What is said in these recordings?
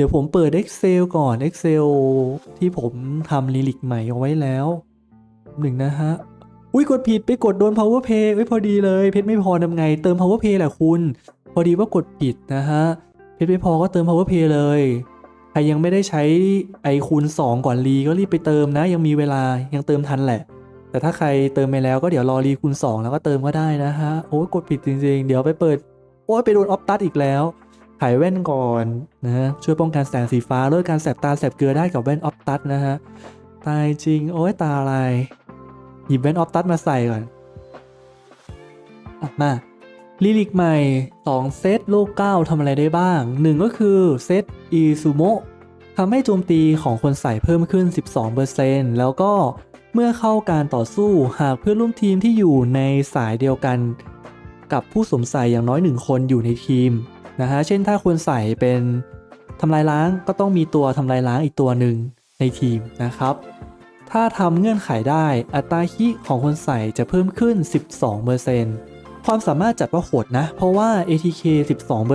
เดี๋ยวผมเปิด Excel ก่อน Excel ที่ผมทำลิลิกใหม่เอาไว้แล้วหนึ่งนะฮะ อุ้ยกดผิดไปกดโดน powerpay ไว้ยพอดีเลย เพชรไม่พอทำไง เติม powerpay แหละคุณ พอดีว่ากดผิดนะฮะ เพชรไม่พอก็เติม powerpay เลย ใครยังไม่ได้ใช้ไอคูณ2 ก่อนรีก็รีบไปเติมนะ ยังมีเวลายังเติมทันแหละ แต่ถ้าใครเติมไปแล้วก็เดี๋ยวรอรีคูณ2 แล้วก็เติมก็ได้นะฮะ โอ้ยกดผิดจริงๆ เดี๋ยวไปเปิด โอ้ยไปโดนออฟตัดอีกแล้ว ถ่ายแว่นก่อนนะฮะช่วยป้องกันแสงสีฟ้าลดการแสบตาแสบเกลือได้กับแว่นออฟตัดนะฮะตายจริงโอ้ยตาอะไร หยิบแว่นออฟตัดมาใส่ก่อนอมาลิลิกใหม่ 2 เซตโลก9ทำอะไรได้บ้าง 1 ก็คือเซตอีซูโมะทำให้โจมตีของคนใส่เพิ่มขึ้น 12%แล้วก็เมื่อเข้าการต่อสู้หากเพื่อนร่วมทีมที่อยู่ในสายเดียวกัน กับผู้สวมใส่อย่างน้อย1คนอยู่ในทีม นะฮะ เช่นถ้าคนใส่เป็นทำลายล้างก็ต้องมีตัวทำลายล้างอีกตัวหนึ่งในทีมนะครับ ถ้าทำเงื่อนไขได้อัตราคิของคนใส่จะเพิ่มขึ้น 12%ความสามารถจัดว่าโหดนะ เพราะว่า ATK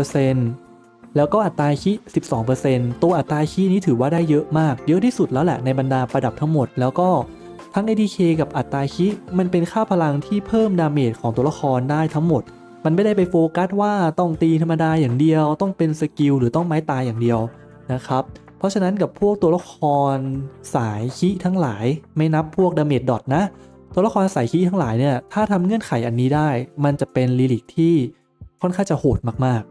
12%แล้วก็อัตราคิ12%ตัวอัตราคินี้ถือว่าได้เยอะมาก เยอะที่สุดแล้วแหละในบรรดาประดับทั้งหมด แล้วก็ทั้ง ATK กับอัตราคิมันเป็นค่าพลังที่เพิ่มดาเมจของตัวละครได้ทั้งหมด มันไม่ได้ไปโฟกัสว่าต้องตีธรรมดาอย่างเดียว ต้องเป็นสกิลหรือต้องไม้ตายอย่างเดียวนะครับ เพราะฉะนั้นกับพวกตัวละครสายคิทั้งหลายไม่นับพวกดาเมจดอทนะ ตัวละครสายคิทั้งหลายเนี่ยถ้าทำเงื่อนไขอันนี้ได้ มันจะเป็นลิลิกที่ค่อนข้างจะโหดมาก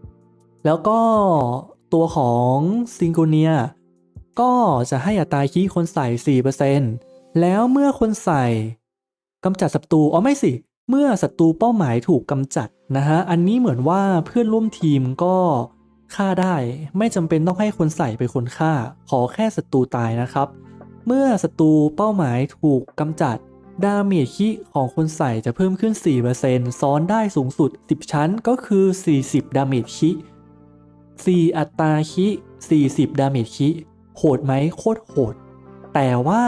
ๆ แล้วก็ตัวของซิงโกเนียก็จะให้อัตราคิคนใส่ 4%แล้วเมื่อคนใส่กำจัดศัตรูอ๋อไม่สิ เมื่อศัตรูเป้าหมายถูกกำจัดนะฮะ อันนี้เหมือนว่าเพื่อนร่วมทีมก็ฆ่าได้ ไม่จำเป็นต้องให้คนใส่เป็นคนฆ่า ขอแค่ศัตรูตายนะครับ เมื่อศัตรูเป้าหมายถูกกำจัด ดาเมจคิของคนใส่จะเพิ่มขึ้น 4%ซ้อนได้สูงสุด 10 ชั้นก็คือ 40 ดาเมจคิ4อัตราคิ 40 ดาเมจคิโหดไหมโคตรโหด แต่ว่า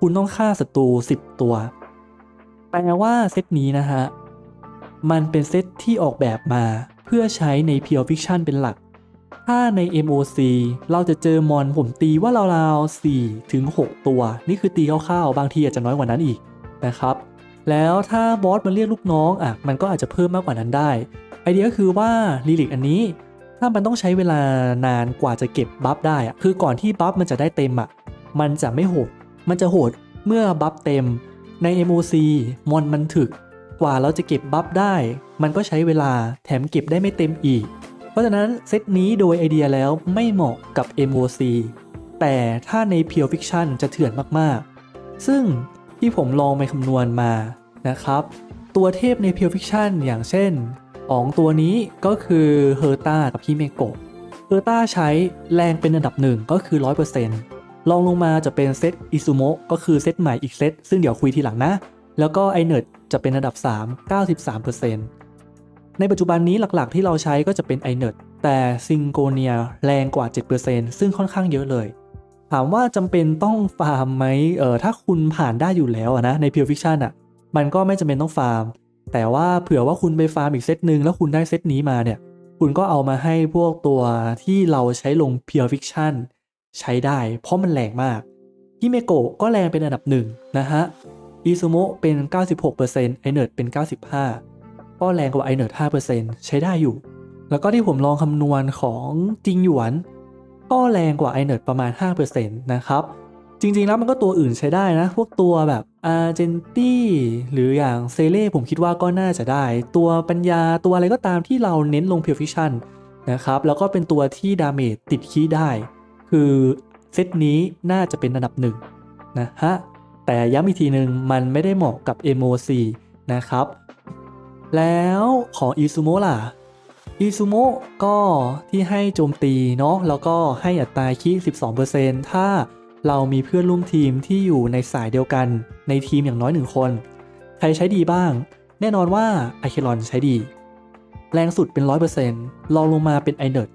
คุณต้องฆ่าศัตรู 10 ตัว แปลว่าเซตนี้นะฮะ มันเป็นเซตที่ออกแบบมาเพื่อใช้ใน Pure Fiction เป็นหลัก ถ้าใน MOC เราจะเจอมอนผมตีว่าราวๆ4ถึง6ตัว นี่คือตีคร่าวๆ บางทีอาจจะน้อยกว่านั้นอีกนะครับ แล้วถ้าบอสมาเรียกลูกน้องอะ มันก็อาจจะเพิ่มมากกว่านั้นได้ ไอเดียก็คือว่าลิลิกอันนี้ ถ้ามันต้องใช้เวลานานกว่าจะเก็บบัฟได้อะ คือก่อนที่บัฟมันจะได้เต็มอะ มันจะไม่โหด มันจะโหดเมื่อบัฟเต็ม ใน MOC มอนมันถึก กว่าเราจะเก็บบัฟได้ มันก็ใช้เวลาแถมเก็บได้ไม่เต็มอีก เพราะฉะนั้นเซตนี้โดยไอเดียแล้วไม่เหมาะกับ MOC แต่ถ้าใน Pure Fiction จะเถื่อนมากๆ ซึ่งที่ผมลองไปคำนวณมานะครับ ตัวเทพใน Pure Fiction อย่างเช่นอองตัวนี้ก็คือเฮอร์ตากับฮิเมโกะเฮอร์ตาใช้แรงเป็นอันดับหนึ่งก็คือ 100% ลองลงมาจะเป็นเซตอิซูโมะก็คือเซตใหม่อีกเซตซึ่งเดี๋ยวคุยทีหลังนะ แล้วก็ไอเนิร์ดจะเป็นอันดับ 3 93%ในปัจจุบันนี้หลักๆที่เราใช้ก็จะเป็น i n e r t แต่ซิงโกเนียแรงกว่า 7%ซึ่งค่อนข้างเยอะเลย ถามว่าจำเป็นต้องฟาร์มไหมเออถ้าคุณผ่านได้อยู่แล้วนะใน Pure Fiction อะมันก็ไม่จำเป็นต้องฟาร์ม แต่ว่าเผื่อว่าคุณไปฟาร์มอีกเซตหนึ่งแล้วคุณได้เซตนี้มาเนี่ยคุณก็เอามาให้พวกตัวที่เราใช้ลง Pure Fiction ใช้ได้ เพราะมันแรงมากฮิเมโกะก็แรงเป็นอันดับหนึ่งนะฮะอิซูโมะเป็น 96%ไอเนิร์ดเป็น 95 ก็แรงกว่าไอเนิร์ด5%ใช้ได้อยู่ แล้วก็ที่ผมลองคำนวณของจิงหยวน ก็แรงกว่าไอเนิร์ดประมาณ 5%นะครับ จริงๆแล้วมันก็ตัวอื่นใช้ได้นะ พวกตัวแบบอาร์เจนตี้หรืออย่างเซเล่ผมคิดว่าก็น่าจะได้ ตัวปัญญาตัวอะไรก็ตามที่เราเน้นลงเพียวฟิชชั่นนะครับ แล้วก็เป็นตัวที่ดาเมจติดคีได้ คือเซตนี้น่าจะเป็นอันดับหนึ่งนะฮะ แต่ย้ำอีกทีหนึ่งมันไม่ได้เหมาะกับ MOC นะครับ แล้วของอิซูโมล่ะอิซูโมก็ที่ให้โจมตีเนาะแล้วก็ให้อัตราคี12%ถ้าเรามีเพื่อนร่วมทีมที่อยู่ในสายเดียวกันในทีมอย่างน้อยหนึ่งคน ใครใช้ดีบ้าง แน่นอนว่าไอเคลอนใช้ดี แรงสุดเป็น 100%ลองลงมาเป็นไอเนิร์ด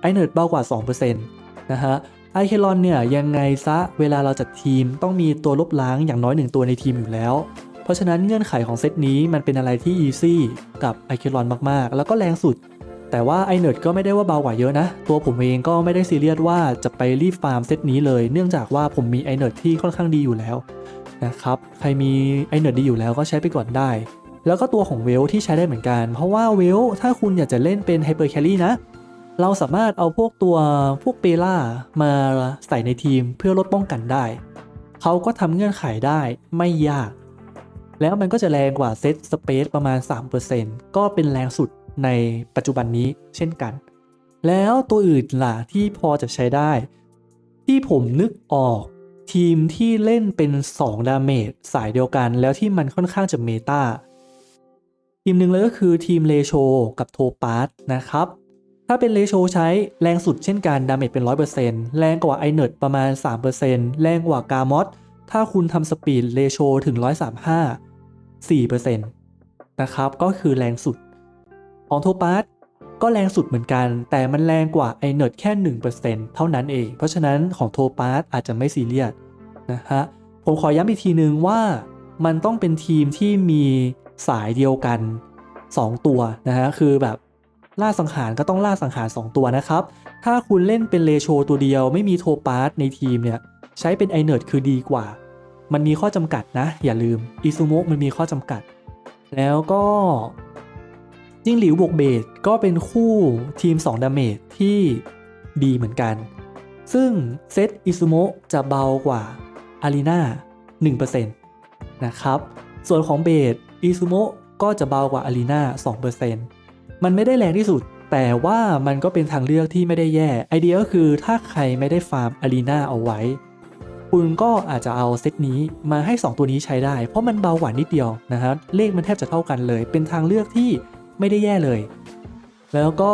ไอเนิร์ดเบากว่า 2% นะฮะไอเคลอนเนี่ยยังไงซะเวลาเราจัดทีมต้องมีตัวลบล้างอย่างน้อยหนึ่งตัวในทีมอยู่แล้ว เพราะฉะนั้นเงื่อนไขของเซตนี้มันเป็นอะไรที่อีซี่กับไอเคลอนมากๆ แล้วก็แรงสุด แต่ว่าไอเนิร์ดก็ไม่ได้ว่าเบากว่าเยอะนะ ตัวผมเองก็ไม่ได้ซีเรียสว่าจะไปรีบฟาร์มเซตนี้เลย เนื่องจากว่าผมมีไอเนิร์ดที่ค่อนข้างดีอยู่แล้วนะครับใครมีไอเนิร์ดดีอยู่แล้วก็ใช้ไปก่อนได้ แล้วก็ตัวของเวลที่ใช้ได้เหมือนกัน เพราะว่าเวลถ้าคุณอยากจะเล่นเป็นไฮเปอร์แคลรี่นะ เราสามารถเอาพวกตัวพวกเปล่ามาใส่ในทีมเพื่อลดป้องกันได้ เขาก็ทำเงื่อนไขได้ไม่ยาก แล้วมันก็จะแรงกว่าเซตสเปซประมาณ 3%ก็เป็นแรงสุดในปัจจุบันนี้เช่นกัน แล้วตัวอื่นล่ะที่พอจะใช้ได้ ที่ผมนึกออกทีมที่เล่นเป็น 2 ดาเมจสายเดียวกัน แล้วที่มันค่อนข้างจะเมตาทีมหนึ่งเลยก็คือทีมเลโชกับโทปาร์ตนะครับ ถ้าเป็นเลโชใช้แรงสุดเช่นกันดาเมจเป็น 100%แรงกว่าไอเนิร์ดประมาณ 3%แรงกว่ากามอสถ้าคุณทำสปีดเลโชถึง 135 4%นะครับก็คือแรงสุด ของโทปาร์ตก็แรงสุดเหมือนกัน แต่มันแรงกว่าไอเนิร์ดแค่ 1%เท่านั้นเอง เพราะฉะนั้นของโทปาร์ตอาจจะไม่ซีเรียสนะฮะผมขอย้ำอีกทีนึงว่ามันต้องเป็นทีมที่มีสายเดียวกัน 2 ตัวนะฮะคือแบบ ล่าสังหารก็ต้องล่าสังหาร 2 ตัวนะครับ ถ้าคุณเล่นเป็นเลโชตัวเดียวไม่มีโทปาร์ในทีมเนี่ยใช้เป็นไอเนิร์ดคือดีกว่า มันมีข้อจำกัดนะ อย่าลืมอิซูโมะมันมีข้อจำกัด แล้วก็จิ้งหลิวบวกเบสก็เป็นคู่ทีม2ดาเมจที่ดีเหมือนกัน ซึ่งเซตอิซูโมะจะเบากว่าอารีนา1%นะครับ ส่วนของเบสอิซูโมะก็จะเบากว่าอารีนา2% มันไม่ได้แรงที่สุด แต่ว่ามันก็เป็นทางเลือกที่ไม่ได้แย่ ไอเดียก็คือถ้าใครไม่ได้ฟาร์มอารีนาเอาไว้ คุณก็อาจจะเอาเซตนี้มาให้ 2 ตัวนี้ใช้ได้ เพราะมันเบากว่านนิดเดียวนะครับ เลขมันแทบจะเท่ากันเลย เป็นทางเลือกที่ไม่ได้แย่เลย แล้วก็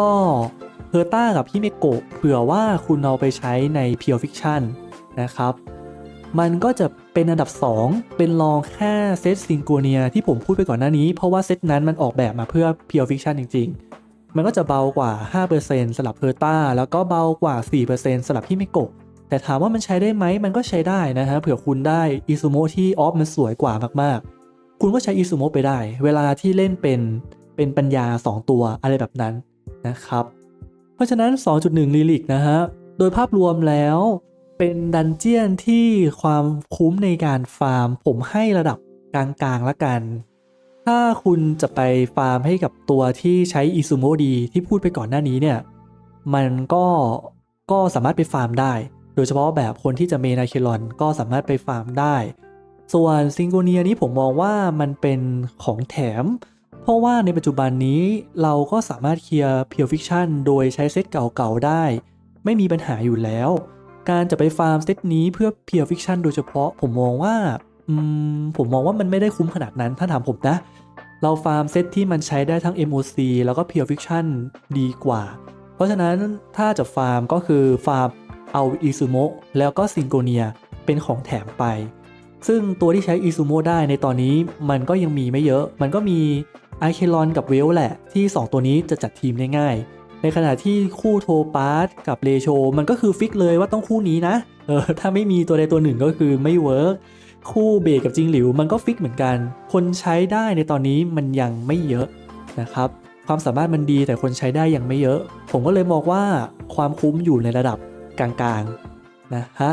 เฮอร์ต้ากับฮิเมโกะเผื่อว่าคุณเอาไปใช้ใน Pure Fiction นะครับ มันก็จะเป็นอันดับ 2 เป็นรองแค่เซตซิงโกเนียที่ผมพูดไปก่อนหน้านี้ เพราะว่าเซตนั้นมันออกแบบมาเพื่อ Pure Fiction จริง ๆ มันก็จะเบากว่า 5%สำหรับเฮอร์ต้าแล้วก็เบากว่า 4%สำหรับฮิเมโกะแต่ถามว่ามันใช้ได้ไหมมันก็ใช้ได้นะฮะเผื่อคุณได้อิซูโมที่ออฟมันสวยกว่ามากๆ คุณก็ใช้อิซูโมไปได้ เวลาที่เล่นเป็นเป็นปัญญา 2 ตัวอะไรแบบนั้นนะครับ เพราะฉะนั้น 2.1ลิลิกนะฮะ โดยภาพรวมแล้ว เป็นดันเจียนที่ความคุ้มในการฟาร์ม ผมให้ระดับกลางๆละกัน ถ้าคุณจะไปฟาร์มให้กับตัวที่ใช้อิซูโมดีที่พูดไปก่อนหน้านี้เนี่ย มันก็ก็สามารถไปฟาร์มได้ โดยเฉพาะแบบคนที่จะเมนาเคลอนก็สามารถไปฟาร์มได้ ส่วนซิงโกเนียนี้ผมมองว่ามันเป็นของแถม เพราะว่าในปัจจุบันนี้เราก็สามารถเคลียร์เพียวฟิคชันโดยใช้เซตเก่าๆได้ ไม่มีปัญหาอยู่แล้ว การจะไปฟาร์มเซตนี้เพื่อเพียวฟิคชันโดยเฉพาะผมมองว่าอืมผมมองว่ามันไม่ได้คุ้มขนาดนั้นถ้าถามผมนะ เราฟาร์มเซตที่มันใช้ได้ทั้ง MOC แล้วก็เพียวฟิคชันดีกว่า เพราะฉะนั้นถ้าจะฟาร์มก็คือฟาร์มเอาอิซูโมะแล้วก็ซิงโกเนียเป็นของแถมไป ซึ่งตัวที่ใช้อิซูโมะได้ในตอนนี้มันก็ยังมีไม่เยอะ มันก็มีไอเคลอนกับเวลแหละที่ 2 ตัวนี้จะจัดทีมได้ง่าย ในขณะที่คู่โทปาสกับเลโชมันก็คือฟิกเลยว่าต้องคู่นี้นะ เออถ้าไม่มีตัวใดตัวหนึ่งก็คือไม่เวิร์กคู่เบกับจิงหลิวมันก็ฟิกเหมือนกัน คนใช้ได้ในตอนนี้มันยังไม่เยอะนะครับ ความสามารถมันดีแต่คนใช้ได้ยังไม่เยอะ ผมก็เลยมองว่าความคุ้มอยู่ในระดับกลางๆนะฮะ